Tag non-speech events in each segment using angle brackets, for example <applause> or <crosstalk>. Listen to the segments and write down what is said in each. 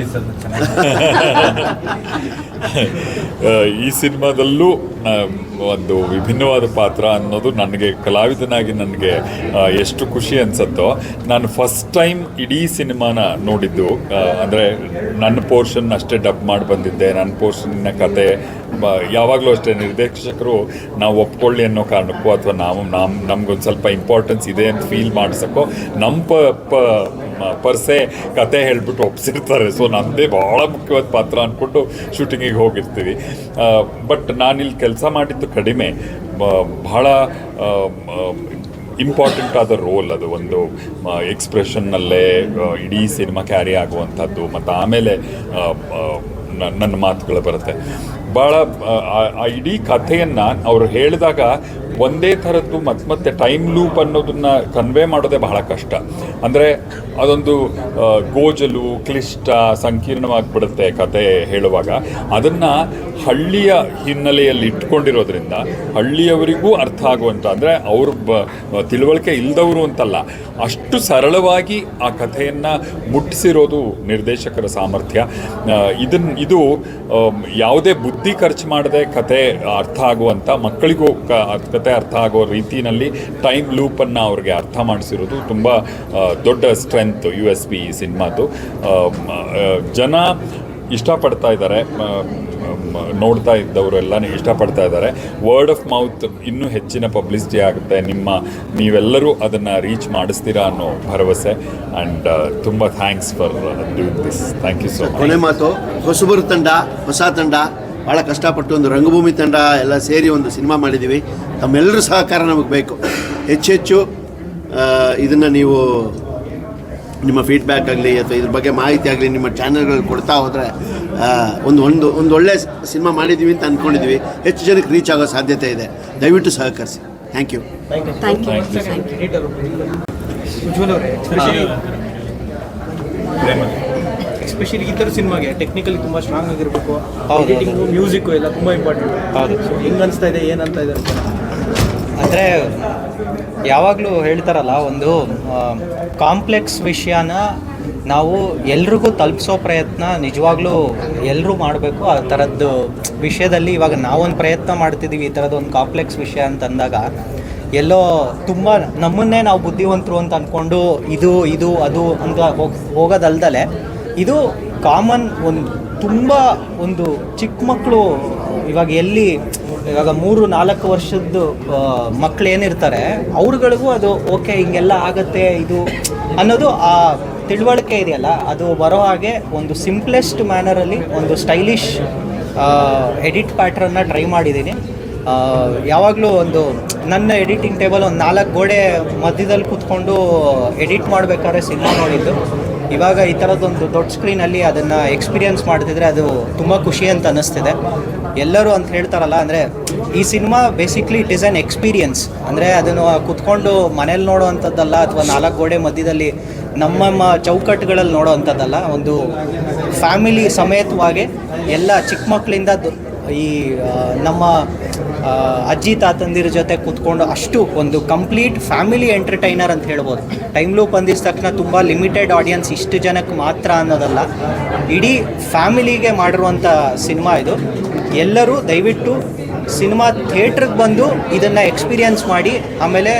<laughs> ಈ ಸಿನಿಮಾದಲ್ಲೂ ಒಂದು ವಿಭಿನ್ನವಾದ ಪಾತ್ರ ಅನ್ನೋದು ನನಗೆ, ಕಲಾವಿದನಾಗಿ ನನಗೆ ಎಷ್ಟು ಖುಷಿ ಅನ್ಸತ್ತೋ, ನಾನು ಫಸ್ಟ್ ಟೈಮ್ ಇಡೀ ಸಿನಿಮಾನ ನೋಡಿದ್ದು ಅಂದರೆ ನನ್ನ ಪೋರ್ಷನ್ ಅಷ್ಟೇ ಡಬ್ ಮಾಡಿ ಬಂದಿದ್ದೆ, ನನ್ನ ಪೋರ್ಷನ್ನ ಕತೆ ಯಾವಾಗಲೂ ಅಷ್ಟೇ. ನಿರ್ದೇಶಕರು ನಾವು ಒಪ್ಕೊಳ್ಳಿ ಅನ್ನೋ ಕಾರಣಕ್ಕೂ, ಅಥವಾ ನಾವು ನಮ್ಮ ನಮ್ಗೊಂದು ಸ್ವಲ್ಪ ಇಂಪಾರ್ಟೆನ್ಸ್ ಇದೆ ಅಂತ ಫೀಲ್ ಮಾಡಿಸೋಕ್ಕೋ, ನಮ್ಮ ಪ ಪರ್ಸೆ ಕತೆ ಹೇಳ್ಬಿಟ್ಟು ಒಪ್ಸಿರ್ತಾರೆ. ಸೊ ನಮ್ಮದೇ ಭಾಳ ಮುಖ್ಯವಾದ ಪಾತ್ರ ಅಂದ್ಕೊಂಡು ಶೂಟಿಂಗಿಗೆ ಹೋಗಿರ್ತೀವಿ. ಬಟ್ ನಾನಿಲ್ಲಿ ಕೆಲಸ ಮಾಡಿದ್ದು ಕಡಿಮೆ. ಬಹಳ ಇಂಪಾರ್ಟೆಂಟ್ ಆದ ರೋಲ್ ಅದು. ಒಂದು ಎಕ್ಸ್ಪ್ರೆಷನ್ನಲ್ಲೇ ಇಡೀ ಸಿನಿಮಾ ಕ್ಯಾರಿ ಆಗುವಂಥದ್ದು. ಮತ್ತು ಆಮೇಲೆ ನನ್ನ ಮಾತುಗಳು ಬರುತ್ತೆ. ಭಾಳ ಆ ಇಡೀ ಕಥೆಯನ್ನು ಅವರು ಹೇಳಿದಾಗ ಒಂದೇ ಥರದ್ದು ಮತ್ತೆ ಮತ್ತೆ ಟೈಮ್ ಲೂಪ್ ಅನ್ನೋದನ್ನು ಕನ್ವೆ ಮಾಡೋದೇ ಬಹಳ ಕಷ್ಟ. ಅಂದರೆ ಅದೊಂದು ಗೋಜಲು, ಕ್ಲಿಷ್ಟ, ಸಂಕೀರ್ಣವಾಗಿಬಿಡುತ್ತೆ ಕತೆ ಹೇಳುವಾಗ. ಅದನ್ನು ಹಳ್ಳಿಯ ಹಿನ್ನೆಲೆಯಲ್ಲಿ ಇಟ್ಕೊಂಡಿರೋದ್ರಿಂದ ಹಳ್ಳಿಯವರಿಗೂ ಅರ್ಥ ಆಗುವಂಥ ಅಂದರೆ ಅವ್ರ ಬ ತಿಳುವಳಿಕೆ ಇಲ್ಲದವರು ಅಂತಲ್ಲ, ಅಷ್ಟು ಸರಳವಾಗಿ ಆ ಕಥೆಯನ್ನು ಮುಟ್ಟಿಸಿರೋದು ನಿರ್ದೇಶಕರ ಸಾಮರ್ಥ್ಯ. ಇದನ್ನು ಇದು ಯಾವುದೇ ಬುದ್ಧಿ ಖರ್ಚು ಮಾಡದೆ ಕತೆ ಅರ್ಥ ಆಗುವಂಥ ಮಕ್ಕಳಿಗೂ ಕತೆ ಅರ್ಥ ಆಗೋ ರೀತಿಯಲ್ಲಿ ಟೈಮ್ ಲೂಪನ್ನು ಅವ್ರಿಗೆ ಅರ್ಥ ಮಾಡಿಸಿರೋದು ತುಂಬ ದೊಡ್ಡ ಸ್ಟ್ರೆಂತ್ ಯು ಎಸ್ ಪಿ ಈ ಸಿನಿಮಾದು ಜನ ಇಷ್ಟಪಡ್ತಾ ಇದ್ದಾರೆ. ನೋಡ್ತಾ ಇದ್ದವರು ಎಲ್ಲನೂ ಇಷ್ಟಪಡ್ತಾ ಇದ್ದಾರೆ. ವರ್ಡ್ ಆಫ್ ಮೌತ್ ಇನ್ನೂ ಹೆಚ್ಚಿನ ಪಬ್ಲಿಸಿಟಿ ಆಗುತ್ತೆ. ನಿಮ್ಮ, ನೀವೆಲ್ಲರೂ ಅದನ್ನು ರೀಚ್ ಮಾಡಿಸ್ತೀರಾ ಅನ್ನೋ ಭರವಸೆ. ಆ್ಯಂಡ್ ತುಂಬ thanks for doing this thank you so ಕೊನೆ ಮಾತು, ಹೊಸಬರು ತಂಡ, ಹೊಸ ತಂಡ ಭಾಳ ಕಷ್ಟಪಟ್ಟು ಒಂದು ರಂಗಭೂಮಿ ತಂಡ, ಎಲ್ಲ ಸೇರಿ ಒಂದು ಸಿನಿಮಾ ಮಾಡಿದ್ದೀವಿ ತಮ್ಮೆಲ್ಲರೂ ಸಹಕಾರ ನಮಗೆ ಬೇಕು. ಹೆಚ್ಚೆಚ್ಚು ಇದನ್ನು ನೀವು ನಿಮ್ಮ ಫೀಡ್ಬ್ಯಾಕ್ ಆಗಲಿ ಅಥವಾ ಇದ್ರ ಬಗ್ಗೆ ಮಾಹಿತಿ ಆಗಲಿ ನಿಮ್ಮ ಚಾನಲ್ಗಳು ಕೊಡ್ತಾ ಹೋದರೆ ಒಂದು ಒಂದು ಒಂದು ಒಳ್ಳೆ ಸಿನಿಮಾ ಮಾಡಿದ್ದೀವಿ ಅಂತ ಅಂದ್ಕೊಂಡಿದ್ದೀವಿ ಹೆಚ್ಚು ಜನಕ್ಕೆ ರೀಚ್ ಆಗೋ ಸಾಧ್ಯತೆ ಇದೆ. ದಯವಿಟ್ಟು ಸಹಕರಿಸಿ. Thank you thank you thank you Ujwal ಅವರೇ ಎಸ್ಪೆಷಲಿ ಈ ಥರ ಸಿನಿಮಾಗೆ ಟೆಕ್ನಿಕಲಿ ತುಂಬ ಸ್ಟ್ರಾಂಗ್ ಆಗಿರಬೇಕು. ಎಡಿಟಿಂಗು ಮ್ಯೂಸಿಕ್ಕು ಎಲ್ಲ ತುಂಬ ಇಂಪಾರ್ಟೆಂಟ್ ಹೌದು. ಸೊ ಹೆಂಗೆ ಅನಿಸ್ತಾ ಇದೆ ಏನಂತ ಇದೆ ಅಂತ. ಅಂದರೆ ಯಾವಾಗಲೂ ಹೇಳ್ತಾರಲ್ಲ, ಒಂದು ಕಾಂಪ್ಲೆಕ್ಸ್ ವಿಷಯನ ನಾವು ಎಲ್ರಿಗೂ ತಲುಪಿಸೋ ಪ್ರಯತ್ನ ನಿಜವಾಗ್ಲೂ ಎಲ್ಲರೂ ಮಾಡಬೇಕು. ಆ ಥರದ್ದು ವಿಷಯದಲ್ಲಿ ಇವಾಗ ನಾವೊಂದು ಪ್ರಯತ್ನ ಮಾಡ್ತಿದ್ದೀವಿ ಈ ಥರದ್ದು ಒಂದು ಕಾಂಪ್ಲೆಕ್ಸ್ ವಿಷಯ ಅಂತ ಅಂದಾಗ ಎಲ್ಲೋ ತುಂಬ ನಮ್ಮನ್ನೇ ನಾವು ಬುದ್ಧಿವಂತರು ಅಂತ ಅಂದ್ಕೊಂಡು ಇದು ಇದು, ಅದು ಅಂತ ಹೋಗ್, ಹೋಗೋದಲ್ದಲೆ, ಇದು ಕಾಮನ್ ಒಂದು ತುಂಬ ಒಂದು ಚಿಕ್ಕ ಮಕ್ಕಳು ಇವಾಗ ಎಲ್ಲಿ ಇವಾಗ ಮೂರು ನಾಲ್ಕು ವರ್ಷದ್ದು ಮಕ್ಕಳೇನಿರ್ತಾರೆ ಏನಿರ್ತಾರೆ, ಅವ್ರುಗಳಿಗೂ ಅದು ಓಕೆ ಹಿಂಗೆಲ್ಲ ಆಗತ್ತೆ, ಇದು ಅನ್ನೋದು ಆ ತಿಳುವಳಿಕೆ ಇದೆಯಲ್ಲ, ಅದು ಬರೋ ಹಾಗೆ ಒಂದು ಸಿಂಪ್ಲೆಸ್ಟ್ ಮ್ಯಾನರಲ್ಲಿ ಒಂದು ಸ್ಟೈಲಿಶ್ ಎಡಿಟ್ ಪ್ಯಾಟ್ರನ್ನ ಟ್ರೈ ಮಾಡಿದ್ದೀನಿ. ಯಾವಾಗಲೂ ಒಂದು ನನ್ನ ಎಡಿಟಿಂಗ್ ಟೇಬಲ್ ಒಂದು ನಾಲ್ಕು ಗೋಡೆ ಮಧ್ಯದಲ್ಲಿ ಕೂತ್ಕೊಂಡು ಎಡಿಟ್ ಮಾಡಬೇಕಾದ್ರೆ ಸಿನಿಮಾ ನೋಡಿದ್ದು. ಇವಾಗ ಈ ಥರದ್ದೊಂದು ದೊಡ್ಡ ಸ್ಕ್ರೀನಲ್ಲಿ ಅದನ್ನು ಎಕ್ಸ್ಪೀರಿಯನ್ಸ್ ಮಾಡ್ತಿದ್ರೆ ಅದು ತುಂಬ ಖುಷಿ ಅಂತ ಅನ್ನಿಸ್ತಿದೆ. ಎಲ್ಲರೂ ಅಂತ ಹೇಳ್ತಾರಲ್ಲ, ಅಂದರೆ ಈ cinema basically it is an experience ಅಂದರೆ ಅದನ್ನು ಕುತ್ಕೊಂಡು ಮನೇಲಿ ನೋಡೋವಂಥದ್ದಲ್ಲ ಅಥವಾ ನಾಲ್ಕು ಗೋಡೆ ಮಧ್ಯದಲ್ಲಿ ನಮ್ಮ ಚೌಕಟ್ಟುಗಳಲ್ಲಿ ನೋಡೋ ಅಂಥದ್ದಲ್ಲ ಒಂದು ಫ್ಯಾಮಿಲಿ ಸಮೇತವಾಗಿ ಎಲ್ಲ ಚಿಕ್ಕ ಮಕ್ಕಳಿಂದ ಈ ನಮ್ಮ ಅಜ್ಜಿ ತಾತಂದಿರ ಜೊತೆ ಕೂತ್ಕೊಂಡು ಅಷ್ಟು ಒಂದು ಕಂಪ್ಲೀಟ್ ಫ್ಯಾಮಿಲಿ ಎಂಟರ್ಟೈನರ್ ಅಂತ ಹೇಳ್ಬೋದು. ಟೈಮ್ ಲೂಪ್ ಅಂದಿದ ತಕ್ಷಣ ತುಂಬ ಲಿಮಿಟೆಡ್ ಆಡಿಯನ್ಸ್ ಇಷ್ಟು ಜನಕ್ಕೆ ಮಾತ್ರ ಅನ್ನೋದಲ್ಲ. ಇಡೀ ಫ್ಯಾಮಿಲಿಗೆ ಮಾಡಿರುವಂಥ ಸಿನಿಮಾ ಇದು. ಎಲ್ಲರೂ ದಯವಿಟ್ಟು ಸಿನಿಮಾ ಥಿಯೇಟ್ರಿಗೆ ಬಂದು ಇದನ್ನು ಎಕ್ಸ್ಪೀರಿಯನ್ಸ್ ಮಾಡಿ, ಆಮೇಲೆ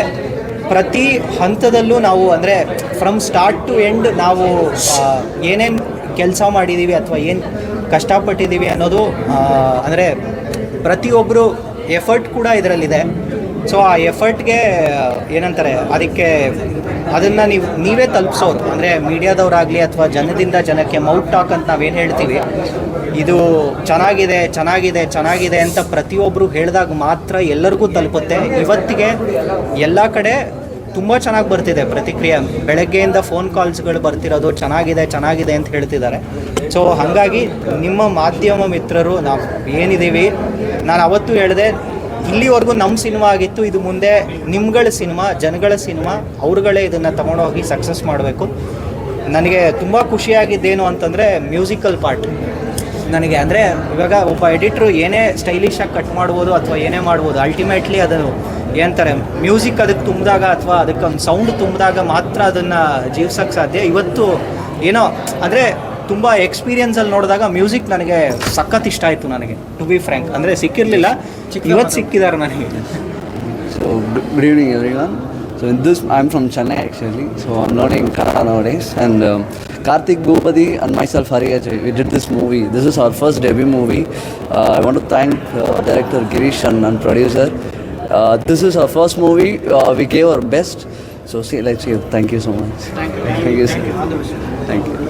ಪ್ರತಿ ಹಂತದಲ್ಲೂ ನಾವು ಅಂದರೆ ಫ್ರಮ್ ಸ್ಟಾರ್ಟ್ ಟು ಎಂಡ್ ನಾವು ಏನೇನು ಕೆಲಸ ಮಾಡಿದ್ದೀವಿ ಅಥವಾ ಏನು ಕಷ್ಟಪಟ್ಟಿದ್ದೀವಿ ಅನ್ನೋದು ಅಂದರೆ ಪ್ರತಿಯೊಬ್ಬರು ಎಫರ್ಟ್ ಕೂಡ ಇದರಲ್ಲಿದೆ. ಸೊ ಆ ಎಫರ್ಟ್ಗೆ, ಏನಂತಾರೆ, ಅದಕ್ಕೆ ಅದನ್ನು ನೀವು, ನೀವೇ ತಲುಪಿಸೋದು. ಅಂದರೆ ಮೀಡಿಯಾದವರಾಗಲಿ ಅಥವಾ ಜನದಿಂದ ಜನಕ್ಕೆ ಮೌಟ್ ಟಾಕ್ ಅಂತ ನಾವೇನು ಹೇಳ್ತೀವಿ, ಇದು ಚೆನ್ನಾಗಿದೆ ಚೆನ್ನಾಗಿದೆ ಚೆನ್ನಾಗಿದೆ ಅಂತ ಪ್ರತಿಯೊಬ್ಬರು ಹೇಳಿದಾಗ ಮಾತ್ರ ಎಲ್ಲರಿಗೂ ತಲುಪುತ್ತೆ. ಇವತ್ತಿಗೆ ಎಲ್ಲ ಕಡೆ ತುಂಬ ಚೆನ್ನಾಗಿ ಬರ್ತಿದೆ ಪ್ರತಿಕ್ರಿಯೆ. ಬೆಳಗ್ಗೆಯಿಂದ ಫೋನ್ ಕಾಲ್ಸ್ಗಳು ಬರ್ತಿರೋದು ಚೆನ್ನಾಗಿದೆ ಚೆನ್ನಾಗಿದೆ ಅಂತ ಹೇಳ್ತಿದ್ದಾರೆ. ಸೊ ಹಾಗಾಗಿ ನಿಮ್ಮ ಮಾಧ್ಯಮ ಮಿತ್ರರು ನಾವು ಏನಿದ್ದೀವಿ ನಾನು ಅವತ್ತು ಹೇಳಿದೆ, ಇಲ್ಲಿವರೆಗೂ ನಮ್ಮ ಸಿನಿಮಾ ಆಗಿತ್ತು, ಇದು ಮುಂದೆ ನಿಮ್ಗಳ ಸಿನಿಮಾ ಜನಗಳ ಸಿನಿಮಾ ಅವ್ರುಗಳೇ ಇದನ್ನು ತಗೊಂಡೋಗಿ ಸಕ್ಸಸ್ ಮಾಡಬೇಕು. ನನಗೆ ತುಂಬ ಖುಷಿಯಾಗಿದ್ದೇನು ಅಂತಂದರೆ ಮ್ಯೂಸಿಕಲ್ ಪಾರ್ಟ್ ನನಗೆ ಅಂದರೆ ಇವಾಗ ಒಬ್ಬ ಎಡಿಟ್ರು ಏನೇ ಸ್ಟೈಲಿಶಾಗಿ ಕಟ್ ಮಾಡ್ಬೋದು ಅಥವಾ ಏನೇ ಮಾಡ್ಬೋದು ಅಲ್ಟಿಮೇಟ್ಲಿ ಅದನ್ನು ಏನಂತಾರೆ ಮ್ಯೂಸಿಕ್ ಅದಕ್ಕೆ ತುಂಬಿದಾಗ ಅಥವಾ ಅದಕ್ಕೆ ಒಂದು ಸೌಂಡ್ ತುಂಬಿದಾಗ ಮಾತ್ರ ಅದನ್ನು ಜೀವಿಸೋಕ್ಕೆ ಸಾಧ್ಯ. ಇವತ್ತು ಏನೋ ಅಂದರೆ ತುಂಬ ಎಕ್ಸ್ಪೀರಿಯನ್ಸಲ್ಲಿ ನೋಡಿದಾಗ ಮ್ಯೂಸಿಕ್ ನನಗೆ ಸಖತ್ ಇಷ್ಟ ಆಯಿತು ನನಗೆ ಟು ಬಿ ಫ್ರ್ಯಾಂಕ್ ಅಂದರೆ ಸಿಕ್ಕಿರಲಿಲ್ಲ ಇವತ್ತು ಸಿಕ್ಕಿದ್ದಾರೆ ನನಗೆ. So good evening everyone so in this I am from Chennai actually so I'm noting Kannada ನೋಡೇಸ್ and Karthik Bhupathi and myself Hariyaj we did this movie this is our first debut movie I want to thank director Girish and ನನ್ನ producer Uh, this is our first movie. Uh, we gave our best. So see, let's see. Thank you so much. Thank you. Thank you. Sir. Thank you.